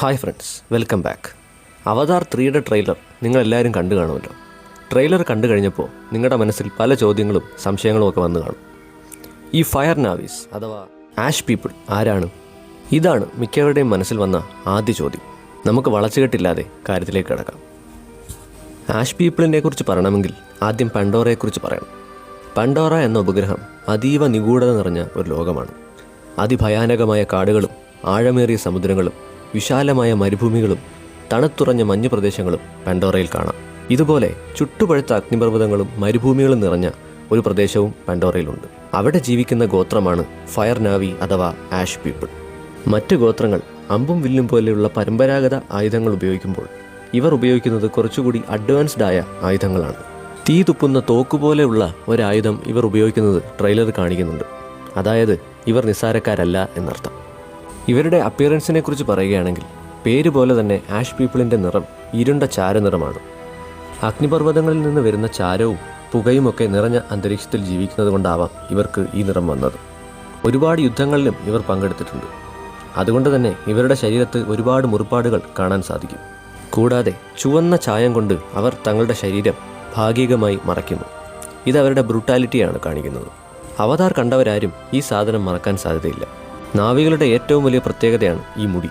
Hi friends welcome back Avatar ത്രീയുടെ trailer നിങ്ങളെല്ലാവരും കണ്ടു കാണുമല്ലോ. ട്രെയിലർ കണ്ടു കഴിഞ്ഞപ്പോൾ നിങ്ങളുടെ മനസ്സിൽ പല ചോദ്യങ്ങളും സംശയങ്ങളും ഒക്കെ വന്നു കാണും. ഈ ഫയർ നാവീസ് അഥവാ ആഷ് പീപ്പിൾ ആരാണ്? ഇതാണ് മിക്കവരുടെയും മനസ്സിൽ വന്ന ആദ്യ ചോദ്യം. നമുക്ക് വളച്ചുകെട്ടില്ലാതെ കാര്യത്തിലേക്ക് കിടക്കാം. ആഷ് പീപ്പിളിനെ കുറിച്ച് പറയണമെങ്കിൽ ആദ്യം പണ്ടോറയെക്കുറിച്ച് പറയണം. പണ്ടോറ എന്ന ഉപഗ്രഹം അതീവ നിഗൂഢത നിറഞ്ഞ ഒരു ലോകമാണ്. അതിഭയാനകമായ കാടുകളും ആഴമേറിയ സമുദ്രങ്ങളും വിശാലമായ മരുഭൂമികളും തണുത്തുറഞ്ഞ മഞ്ഞു പ്രദേശങ്ങളും പണ്ടോറയിൽ കാണാം. ഇതുപോലെ ചുട്ടുപഴുത്ത അഗ്നിപർവതങ്ങളും മരുഭൂമികളും നിറഞ്ഞ ഒരു പ്രദേശവും പണ്ടോറയിലുണ്ട്. അവിടെ ജീവിക്കുന്ന ഗോത്രമാണ് ഫയർ നാവി അഥവാ ആഷ് പീപ്പിൾ. മറ്റ് ഗോത്രങ്ങൾ അമ്പും വില്ലും പോലെയുള്ള പരമ്പരാഗത ആയുധങ്ങൾ ഉപയോഗിക്കുമ്പോൾ ഇവർ ഉപയോഗിക്കുന്നത് കുറച്ചുകൂടി അഡ്വാൻസ്ഡ് ആയ ആയുധങ്ങളാണ്. തീ തുപ്പുന്ന തോക്കുപോലെയുള്ള ഒരായുധം ഇവർ ഉപയോഗിക്കുന്നത് ട്രെയിലർ കാണിക്കുന്നുണ്ട്. അതായത് ഇവർ നിസ്സാരക്കാരല്ല എന്നർത്ഥം. ഇവരുടെ അപ്പിയറൻസിനെ കുറിച്ച് പറയുകയാണെങ്കിൽ പേര് പോലെ തന്നെ ആഷ് പീപ്പിളിന്റെ നിറം ഇരുണ്ട ചാരനിറമാണ് അഗ്നിപർവതങ്ങളിൽ നിന്ന് വരുന്ന ചാരവും പുകയുമൊക്കെ നിറഞ്ഞ അന്തരീക്ഷത്തിൽ ജീവിക്കുന്നത് കൊണ്ടാവാം ഇവർക്ക് ഈ നിറം വന്നത്. ഒരുപാട് യുദ്ധങ്ങളിലും ഇവർ പങ്കെടുത്തിട്ടുണ്ട്. അതുകൊണ്ട് തന്നെ ഇവരുടെ ശരീരത്ത് ഒരുപാട് മുറിപ്പാടുകൾ കാണാൻ സാധിക്കും. കൂടാതെ ചുവന്ന ചായം കൊണ്ട് അവർ തങ്ങളുടെ ശരീരം ഭാഗികമായി മറയ്ക്കുന്നു. ഇത് അവരുടെ ബ്രൂട്ടാലിറ്റിയാണ് കാണിക്കുന്നത്. അവതാർ കണ്ടവരാരും ഈ സാധനം മറക്കാൻ സാധ്യതയില്ല. നാവികളുടെ ഏറ്റവും വലിയ പ്രത്യേകതയാണ് ഈ മുടി.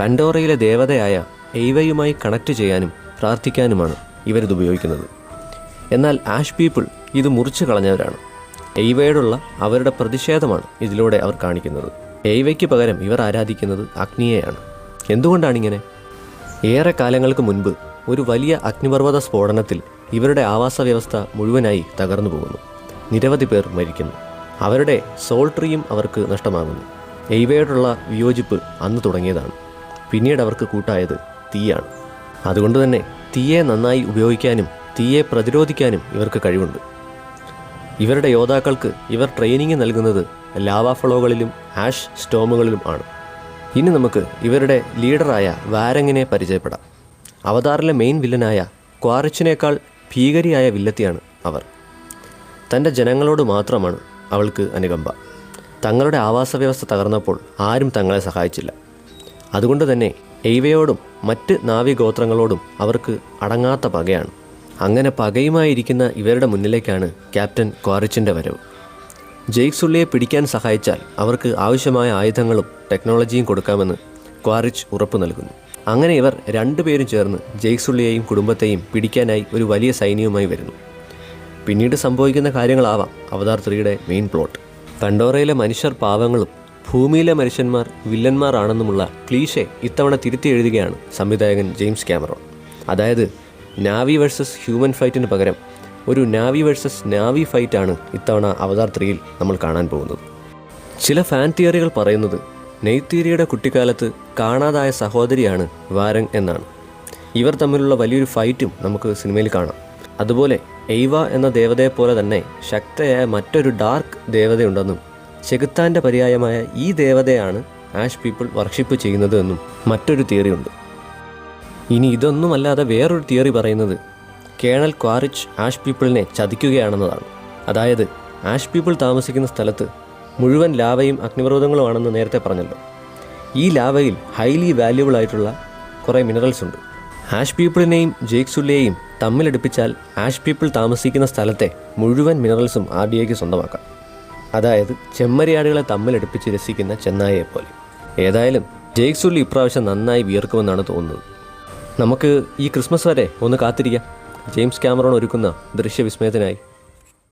പൻഡോറയിലെ ദേവതയായ എയ്വയുമായി കണക്ട് ചെയ്യാനും പ്രാർത്ഥിക്കാനുമാണ് ഇവരിത് ഉപയോഗിക്കുന്നത്. എന്നാൽ ആഷ് പീപ്പിൾ ഇത് മുറിച്ചു കളഞ്ഞവരാണ്. എയ്വയോടുള്ള അവരുടെ പ്രതിഷേധമാണ് ഇതിലൂടെ അവർ കാണിക്കുന്നത്. എയ്വയ്ക്ക് പകരം ഇവർ ആരാധിക്കുന്നത് അഗ്നിയെയാണ്. എന്തുകൊണ്ടാണ് ഇങ്ങനെ ഏറെ കാലങ്ങൾക്ക് മുൻപ് ഒരു വലിയ അഗ്നിപർവത സ്ഫോടനത്തിൽ ഇവരുടെ ആവാസ വ്യവസ്ഥ മുഴുവനായി തകർന്നു പോകുന്നു. നിരവധി പേർ മരിക്കുന്നു. അവരുടെ സോൾട്രിയും അവർക്ക് നഷ്ടമാകുന്നു. എയ്വയോടുള്ള വിയോജിപ്പ് അന്ന് തുടങ്ങിയതാണ്. പിന്നീട് അവർക്ക് കൂട്ടായത് തീയാണ്. അതുകൊണ്ട് തന്നെ തീയെ നന്നായി ഉപയോഗിക്കാനും തീയെ പ്രതിരോധിക്കാനും ഇവർക്ക് കഴിവുണ്ട്. ഇവരുടെ യോദ്ധാക്കൾക്ക് ഇവർ ട്രെയിനിങ് നൽകുന്നത് ലാവാ ഫ്ലോകളിലും ആഷ് സ്റ്റോമുകളിലും ആണ്. ഇനി നമുക്ക് ഇവരുടെ ലീഡറായ വാരങ്ങിനെ പരിചയപ്പെടാം. അവതാറിലെ മെയിൻ വില്ലനായ ക്വാറിച്ചിനേക്കാൾ ഭീകരിയായ വില്ലത്തിയാണ് അവർ. തന്റെ ജനങ്ങളോട് മാത്രമാണ് അവൾക്ക് അനുകമ്പ. തങ്ങളുടെ ആവാസ വ്യവസ്ഥ തകർന്നപ്പോൾ ആരും തങ്ങളെ സഹായിച്ചില്ല. അതുകൊണ്ട് തന്നെ എയ്വയോടും മറ്റ് നാവികോത്രങ്ങളോടും അവർക്ക് അടങ്ങാത്ത പകയാണ്. അങ്ങനെ പകയുമായിരിക്കുന്ന ഇവരുടെ മുന്നിലേക്കാണ് ക്യാപ്റ്റൻ ക്വാറിച്ചിന്റെ വരവ്. ജെയ്ക്സുള്ളിയെ പിടിക്കാൻ സഹായിച്ചാൽ അവർക്ക് ആവശ്യമായ ആയുധങ്ങളും ടെക്നോളജിയും കൊടുക്കാമെന്ന് ക്വാറിച്ച് ഉറപ്പ് നൽകുന്നു. അങ്ങനെ ഇവർ രണ്ടുപേരും ചേർന്ന് ജെയ്ക്സുള്ളിയെയും കുടുംബത്തെയും പിടിക്കാനായി ഒരു വലിയ സൈന്യവുമായി വരുന്നു. പിന്നീട് സംഭവിക്കുന്ന കാര്യങ്ങളാവാം അവതാർ ത്രീയുടെ മെയിൻ പ്ലോട്ട്. പണ്ടോറയിലെ മനുഷ്യർ പാവങ്ങളും ഭൂമിയിലെ മനുഷ്യന്മാർ വില്ലന്മാരാണെന്നുമുള്ള ക്ലീഷെ ഇത്തവണ തിരുത്തി എഴുതുകയാണ് സംവിധായകൻ ജെയിംസ് ക്യാമറോൺ. അതായത് നാവി വേഴ്സസ് ഹ്യൂമൻ ഫൈറ്റിന് പകരം ഒരു നാവി വേഴ്സസ് നാവി ഫൈറ്റാണ് ഇത്തവണ അവതാർ ത്രീയിൽ നമ്മൾ കാണാൻ പോകുന്നത്. ചില ഫാൻ തിയറികൾ പറയുന്നത് നെയ്ത്തീരിയുടെ കുട്ടിക്കാലത്ത് കാണാതായ സഹോദരിയാണ് വാരങ് എന്നാണ്. ഇവർ തമ്മിലുള്ള വലിയൊരു ഫൈറ്റും നമുക്ക് സിനിമയിൽ കാണാം. അതുപോലെ എയ്വ എന്ന ദേവതയെ പോലെ തന്നെ ശക്തയായ മറ്റൊരു ഡാർക്ക് ദേവതയുണ്ടെന്നും ചെകുത്താന്റെ പര്യായമായ ഈ ദേവതയാണ് ആഷ് പീപ്പിൾ വർഷിപ്പ് ചെയ്യുന്നത് എന്നും മറ്റൊരു തിയറിയുണ്ട് ഇനി ഇതൊന്നുമല്ലാതെ വേറൊരു തിയറി പറയുന്നത് കേണൽ ക്വാറിച്ച് ആഷ് പീപ്പിളിനെ ചതിക്കുകയാണെന്നതാണ്. അതായത് ആഷ് പീപ്പിൾ താമസിക്കുന്ന സ്ഥലത്ത് മുഴുവൻ ലാവയും അഗ്നിപർവതങ്ങളുമാണെന്ന് നേരത്തെ പറഞ്ഞല്ലോ. ഈ ലാവയിൽ ഹൈലി വാല്യുബിൾ ആയിട്ടുള്ള കുറേ മിനറൽസ് ഉണ്ട്. ആഷ് പീപ്പിളിനെയും ജേക്സുള്ളിയെയും തമ്മിലടുപ്പിച്ചാൽ ആഷ് പീപ്പിൾ താമസിക്കുന്ന സ്ഥലത്തെ മുഴുവൻ മിനറൽസും ആർ ഡി എക്ക് സ്വന്തമാക്കാം. അതായത് ചെമ്മരിയാടുകളെ തമ്മിലടുപ്പിച്ച് രസിക്കുന്ന ചെന്നായയെ പോലെ. ഏതായാലും ജേക്സുള്ളി ഇപ്രാവശ്യം നന്നായി വിയർക്കുമെന്നാണ് തോന്നുന്നത്. നമുക്ക് ഈ ക്രിസ്മസ് വരെ ഒന്ന് കാത്തിരിക്കാം. ജെയിംസ് ക്യാമറോൺ ഒരുക്കുന്ന ദൃശ്യവിസ്മയത്തിനായി.